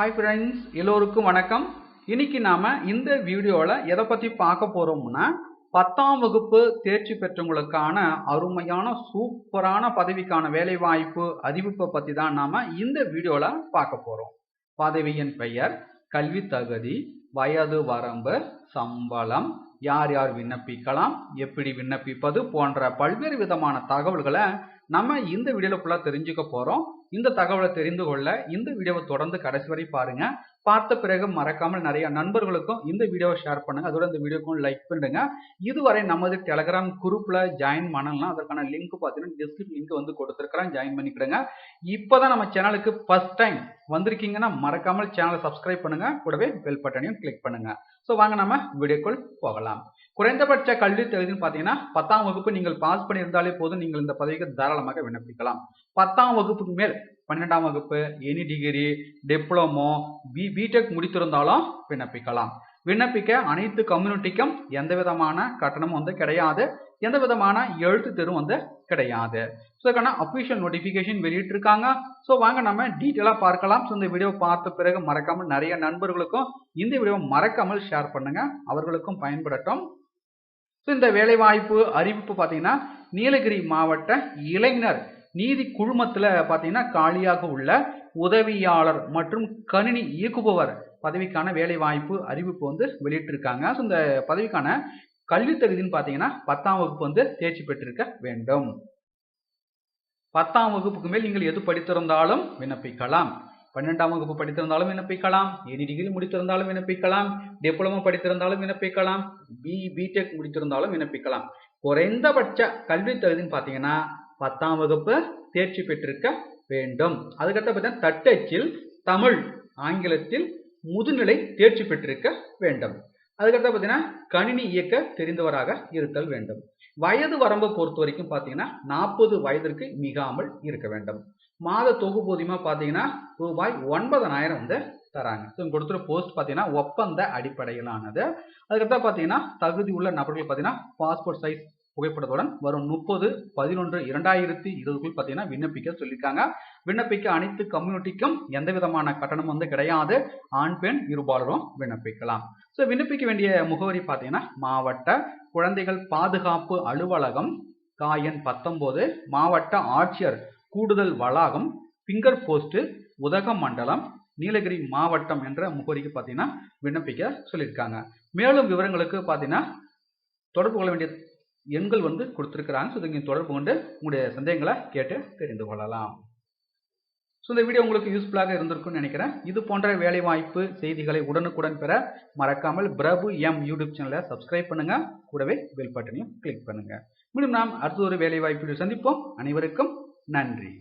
Hi friends எல்லோருக்கும் வணக்கம். இன்னைக்கு நாம இந்த வீடியோவில் எதை பற்றி பார்க்க போறோம்னா பத்தாம் வகுப்பு தேர்ச்சி பெற்றவங்களுக்கான அருமையான சூப்பரான பதவிக்கான வேலைவாய்ப்பு அறிவிப்பை பற்றி தான் நாம இந்த வீடியோவில் பார்க்க போறோம். பதவியின் பெயர் கல்வி தகுதி வயது வரம்பு சம்பளம் யார் யார் விண்ணப்பிக்கலாம் எப்படி விண்ணப்பிப்பது போன்ற பல்வேறு விதமான தகவல்களை நம்ம இந்த வீடியோவில் ஃபுல்லாக தெரிஞ்சுக்க போகிறோம் இந்த தகவலை தெரிந்து கொள்ள இந்த வீடியோவை தொடர்ந்து கடைசி வரை பாருங்க. பார்த்த பிறகு மறக்காமல் நிறைய நண்பர்களுக்கும் இந்த வீடியோவை ஷேர் பண்ணுங்க. அதோட இந்த வீடியோக்கும் லைக் பண்ணுங்க இதுவரை நமது டெலகிராம் குரூப்ல ஜாயின் பண்ணலாம். அதற்கான லிங்க் பார்த்தீங்கன்னா டிஸ்கிரிப்ஷன் லிங்க் வந்து கொடுத்துருக்கிறேன். ஜாயின் பண்ணிக்கிடுங்க. இப்போதான் நம்ம சேனலுக்கு ஃபர்ஸ்ட் டைம் வந்திருக்கீங்கன்னா மறக்காமல் சேனலை சப்ஸ்கிரைப் பண்ணுங்க. கூடவே பெல் பட்டனையும் கிளிக் பண்ணுங்க. ஸோ வாங்க நம்ம வீடியோக்குள் போகலாம். குறைந்தபட்ச கல்வி தகுதின்னு பார்த்தீங்கன்னா பத்தாம் வகுப்பு நீங்கள் பாஸ் பண்ணியிருந்தாலே போதும். நீங்கள் இந்த பதவிக்கு தாராளமாக விண்ணப்பிக்கலாம். பத்தாம் வகுப்புக்கு மேல் பன்னெண்டாம் வகுப்பு any degree diploma B BTech முடித்திருந்தாலும் விண்ணப்பிக்கலாம். விண்ணப்பிக்க அனைத்து கம்யூனிட்டிக்கும் எந்த விதமான கட்டணமும் வந்து கிடையாது. எந்த விதமான எழுத்து தெரும் வந்து கிடையாது. ஸோ இதுக்கான அஃபிஷியல் நோட்டிஃபிகேஷன் வெளியிட்டிருக்காங்க. ஸோ வாங்க நம்ம டீட்டெயிலாக பார்க்கலாம். ஸோ இந்த வீடியோ பார்த்த பிறகு மறக்காமல் நிறைய நண்பர்களுக்கும் இந்த வீடியோ மறக்காமல் ஷேர் பண்ணுங்க. அவர்களுக்கும் பயன்படட்டும். ஸோ இந்த வேலைவாய்ப்பு அறிவிப்பு பார்த்தீங்கன்னா நீலகிரி மாவட்ட இளைஞர் நீதி குழுமத்தில் பார்த்தீங்கன்னா காலியாக உள்ள உதவியாளர் மற்றும் கணினி இயக்குபவர் பதவிக்கான வேலைவாய்ப்பு அறிவிப்பு வந்து வெளியிட்டிருக்காங்க. ஸோ இந்த பதவிக்கான கல்வி தகுதின்னு பார்த்தீங்கன்னா பத்தாம் வகுப்பு வந்து தேர்ச்சி பெற்றிருக்க வேண்டும். பத்தாம் வகுப்புக்கு மேல் நீங்கள் எது படித்திருந்தாலும் விண்ணப்பிக்கலாம். பன்னெண்டாம் வகுப்பு படித்திருந்தாலும் விண்ணப்பிக்கலாம். எனி டிகிரி முடித்திருந்தாலும் விண்ணப்பிக்கலாம். டிப்ளமோ படித்திருந்தாலும் விண்ணப்பிக்கலாம். பி பிடெக் முடித்திருந்தாலும் விண்ணப்பிக்கலாம். குறைந்தபட்ச கல்வி தகுதின்னு பார்த்தீங்கன்னா பத்தாம் வகுப்பு தேர்ச்சி பெற்றிருக்க வேண்டும். அதுக்கடுத்து பார்த்தீங்கன்னா தட்டச்சில் தமிழ் ஆங்கிலத்தில் முதுநிலை தேர்ச்சி பெற்றிருக்க வேண்டும். அதுக்கடுத்து பார்த்தீங்கன்னா கணினி இயக்க தெரிந்தவராக இருத்தல் வேண்டும். வயது வரம்பை பொறுத்த வரைக்கும் பார்த்தீங்கன்னா நாற்பது வயதிற்கு மிகாமல் இருக்க வேண்டும். மாத தொகுப்பூதியமா பார்த்தீங்கன்னா ரூபாய் ஒன்பதனாயிரம் வந்து தராங்க. ஸோ கொடுத்துற போஸ்ட் பார்த்தீங்கன்னா ஒப்பந்த அடிப்படையிலானது. அதுக்கடுத்து பார்த்தீங்கன்னா தகுதி உள்ள நபர்கள் பார்த்தீங்கன்னா பாஸ்போர்ட் சைஸ் புகைப்படத்துடன் வரும் முப்பது பதினொன்று இரண்டாயிரத்தி இருபதுக்குள் பார்த்தீங்கன்னா விண்ணப்பிக்க சொல்லியிருக்காங்க. விண்ணப்பிக்க அனைத்து கம்யூனிட்டிக்கும் எந்த விதமான கட்டணம் வந்து கிடையாது. ஆண் பெண் இருபாலரும் விண்ணப்பிக்கலாம். ஸோ விண்ணப்பிக்க வேண்டிய முகவரி பார்த்தீங்கன்னா மாவட்ட குழந்தைகள் பாதுகாப்பு அலுவலகம் காயன் பத்தொம்போது மாவட்ட ஆட்சியர் கூடுதல் வளாகம் பிங்கர் போஸ்ட் உதகமண்டலம் நீலகிரி மாவட்டம் என்ற முகவரிக்கு பார்த்தீங்கன்னா விண்ணப்பிக்க சொல்லியிருக்காங்க. மேலும் விவரங்களுக்கு பார்த்தீங்கன்னா தொடர்பு கொள்ள வேண்டிய எண்கள் வந்து கொடுத்துருக்குறாங்க. ஸோ நீங்கள் தொடர்பு கொண்டு உங்களுடைய சந்தேகங்களை கேட்டு தெரிந்து கொள்ளலாம். ஸோ இந்த வீடியோ உங்களுக்கு யூஸ்ஃபுல்லாக இருந்திருக்கும்னு நினைக்கிறேன். இது போன்ற வேலைவாய்ப்பு செய்திகளை உடனுக்குடன் பெற மறக்காமல் பிரபு எம் யூடியூப் சேனலை சப்ஸ்கிரைப் பண்ணுங்க. கூடவே பெல் பட்டனையும் கிளிக் பண்ணுங்க. மீண்டும் நாம் அடுத்த ஒரு வேலைவாய்ப்பில் சந்திப்போம். அனைவருக்கும் நன்றி.